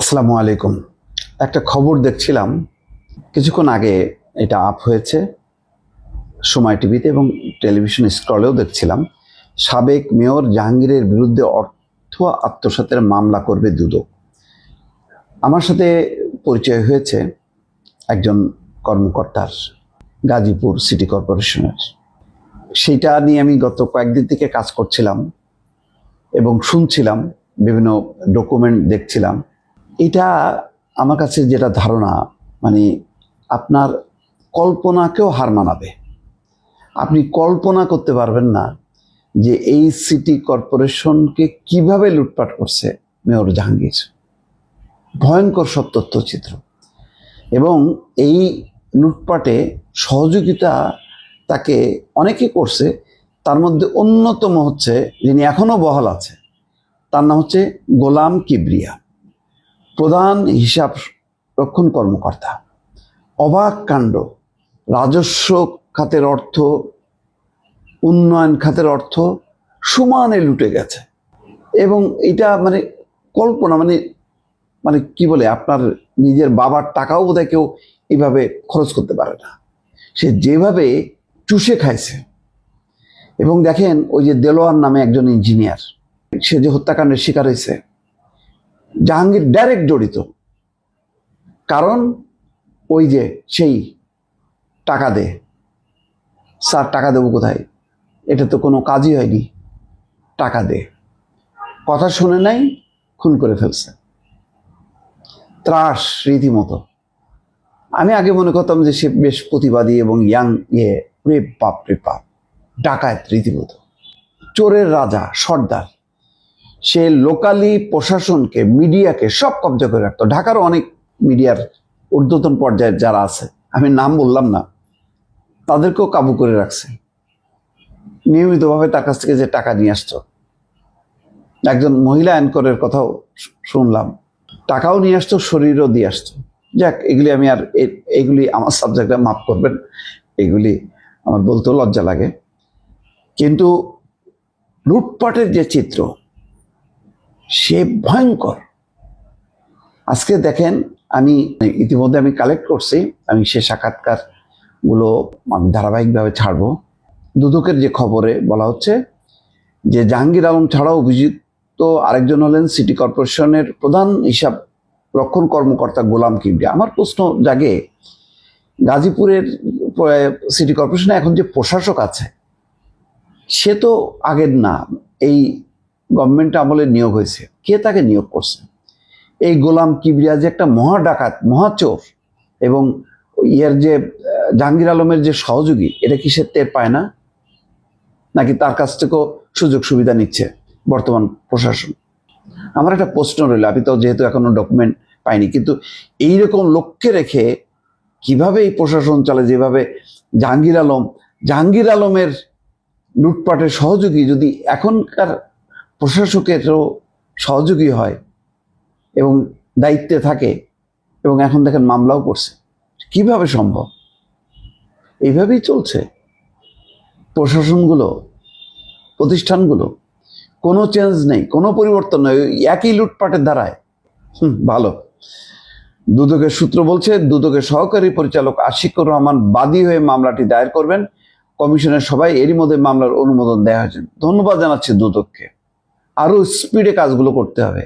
আসসালামু আলাইকুম। একটা খবর দেখছিলাম। কিছুক্ষণ আগে এটা আপ হয়েছে। সময় টিভিতে এবং টেলিভিশন স্ক্রলেও দেখছিলাম। সাবেক মেয়র জাহাঙ্গীরের বিরুদ্ধে অর্থ আত্মসাতের মামলা করবে দুদক। আমার সাথে পরিচয় হয়েছে একজন কর্মকর্তার, গাজীপুর সিটি কর্পোরেশনের। সেইটা নিয়ে আমি গত কয়েকদিন থেকে কাজ করছিলাম এবং শুনছিলাম, বিভিন্ন ডকুমেন্ট দেখছিলাম। এটা আমার কাছে যেটা ধারণা মানে আপনার কল্পনাকেও হার মানাবে। আপনি কল্পনা করতে পারবেন না যে এই সিটি কর্পোরেশনকে কীভাবে লুটপাট করছে মেয়র জাহাঙ্গীর। ভয়ঙ্কর সব তথ্যচিত্র। এবং এই লুটপাটে সহযোগিতা তাকে অনেকে করছে, তার মধ্যে অন্যতম হচ্ছে যিনি এখনও বহাল আছে, তার নাম হচ্ছে গোলাম কিবরিয়া। প্রধান হিসাব রক্ষণ কর্মকর্তা। অবাক কাণ্ড। রাজস্ব খাতের অর্থ, উন্নয়ন খাতের অর্থ সমানে লুটে গেছে। এবং এটা মানে কল্পনা মানে মানে কি বলে, আপনার নিজের বাবার টাকাও বোধহয় কেউ এইভাবে খরচ করতে পারে না। সে যেভাবে চুষে খাইছে। এবং দেখেন, ওই যে দেলোয়ার নামে একজন ইঞ্জিনিয়ার, সে যে হত্যাকাণ্ডের শিকার হয়েছে জাহাঙ্গীর ডাইরেক্ট জড়িত। কারণ ওই যে সেই টাকা দে। স্যার, টাকা দেবো কোথায়? এটা তো কোনো কাজই হয়নি। টাকা দে। কথা শুনে নাই, খুন করে ফেলছে। ত্রাস রীতিমতো। আমি আগে মনে করতাম যে সে বেশ প্রতিবাদী এবং ইয়াং ইয়ে রে পাপ রে পাপ ডাকায়ত রীতিমতো। চোরের রাজা, সর্দার। সে লোকালি প্রশাসনকে মিডিয়াকে সব কবজা করে রাখতো। ঢাকারও অনেক মিডিয়ার ঊর্ধ্বতন পর্যায়ের যারা আছে, আমি নাম বললাম না, তাদেরকেও কাবু করে রাখছে। নিয়মিতভাবে তার কাছ থেকে যে টাকা নিয়ে আসতো। একজন মহিলা অ্যাঙ্করের কথাও শুনলাম। টাকাও নিয়ে আসতো, শরীরও দিয়ে আসতো। যাক, এগুলি আমি আর এগুলি আমার সাবজেক্টে মাফ করবেন, এগুলি আমার বলতেও লজ্জা লাগে। কিন্তু লুটপাটের যে চিত্র সে ভয়ঙ্কর। আজকে দেখেন আমি, ইতিমধ্যে আমি কালেক্ট করছি, আমি সে সাক্ষাৎকারগুলো আমি ধারাবাহিকভাবে ছাড়বো। দুদকের যে খবরে বলা হচ্ছে যে জাহাঙ্গীর আলম ছাড়াও অভিযুক্ত আরেকজন হলেন সিটি কর্পোরেশনের প্রধান হিসাব রক্ষণ কর্মকর্তা গোলাম কিবরি। আমার প্রশ্ন জাগে, গাজীপুরের সিটি কর্পোরেশনে এখন যে প্রশাসক আছে, সে তো আগের না, এই গভর্নমেন্ট আমলে নিয়োগ হয়েছে। কে তাকে নিয়োগ করছে? এই গোলাম কিবরিয়া যে একটা মহা ডাকাত মহাচোর এবং ইয়ের যে জাহাঙ্গীর আলমের যে সহযোগী, এটা কি সে টের পায় না? নাকি তার কাছ থেকেও সুযোগ সুবিধা নিচ্ছে বর্তমান প্রশাসন? আমার একটা প্রশ্ন রইল, আমি তো যেহেতু এখনও ডকুমেন্ট পাইনি, কিন্তু এইরকম লক্ষ্যে রেখে কীভাবে এই প্রশাসন চলে? যেভাবে জাহাঙ্গীর আলম, জাহাঙ্গীর আলমের লুটপাটের সহযোগী যদি এখনকার প্রশাসকেরও সহযোগী হয় এবং দায়িত্বে থাকে এবং এখন দেখেন মামলাও করছে। কীভাবে সম্ভব? এইভাবেই চলছে। প্রশাসনগুলো, প্রতিষ্ঠানগুলো, কোনো চেঞ্জ নেই, কোনো পরিবর্তন নেই একই লুটপাটের দ্বারায়। হুম, ভালো। দুদকের সূত্র বলছে, দুদকের সহকারী পরিচালক আশিকুর রহমান বাদী হয়ে মামলাটি দায়ের করবেন। কমিশনের সবাই এরই মধ্যে মামলার অনুমোদন দেওয়া হয়েছে। ধন্যবাদ জানাচ্ছি দুদককে। আরও স্পিডে কাজগুলো করতে হবে।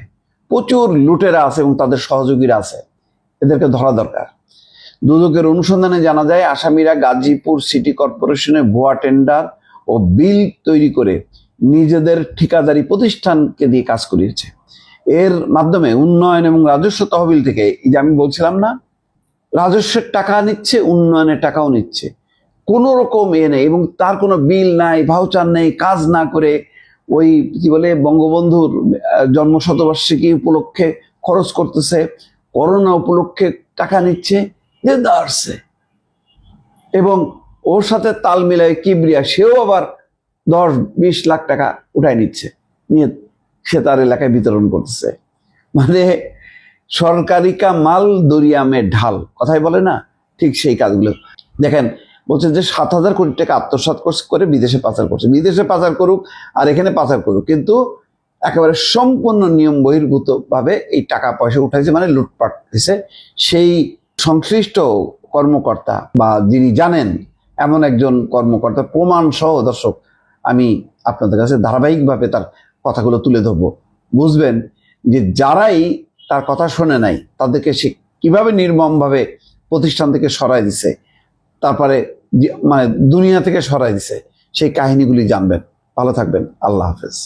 প্রচুর লুটেরা আছে এবং তাদের সহযোগীরা আছে। এদেরকে ধরা দরকার। দুদকের অনুসন্ধানে জানা যায়, আসামিরা গাজীপুর সিটি কর্পোরেশনে ভুয়া টেন্ডার ও বিল তৈরি করে নিজেদের ঠিকাদারি প্রতিষ্ঠানকে দিয়ে কাজ করিয়েছে। এর মাধ্যমে উন্নয়ন এবং রাজস্ব তহবিল থেকে, এই যে আমি বলছিলাম না, রাজস্বের টাকা নিচ্ছে, উন্নয়নের টাকাও নিচ্ছে। কোনো রকম এ নেই এবং তার কোনো বিল নাই, ভাউচার নেই, কাজ না করে ওই কি বলে বঙ্গবন্ধুর জন্ম শতবার্ষিকী উপলক্ষে খরচ করতেছে, করোনা উপলক্ষে টাকা নিচ্ছে দেদারসে এবং ওর সাথে তাল মিলায় কিবরিয়া, সেও আবার দশ বিশ লাখ টাকা উঠায় নিচ্ছে, নিয়ে সে তার এলাকায় বিতরণ করতেছে। মানে সরকারিকা মাল দরিয়ামে ঢাল, কথাই বলে না? ঠিক সেই কাজগুলো। দেখেন বলছে যে সাত হাজার কোটি টাকা আত্মসাৎ করছে- করে বিদেশে পাচার করছে। বিদেশে পাচার করুক আর এখানে পাচার করুক। কিন্তু একেবারে সম্পূর্ণ নিয়ম বহির্ভূত ভাবে এই টাকা পয়সা উঠাইছে মানে লুটপাট হয়েছে সেই সংশ্লিষ্ট কর্মকর্তা বা যিনি জানেন, এমন একজন কর্মকর্তা প্রমাণ সহ দর্শক, আমি আপনাদের কাছে ধারাবাহিকভাবে তার কথাগুলো তুলে ধরবো। বুঝবেন যে যারাই তার কথা শোনে নাই, তাদেরকে সে কীভাবে নির্মমভাবে প্রতিষ্ঠান থেকে সরাই দিছে তারপরে মানে দুনিয়া থেকে সরাই দিছে। সেই কাহিনীগুলি জানবেন। ভালো থাকবেন। আল্লাহ হাফেজ।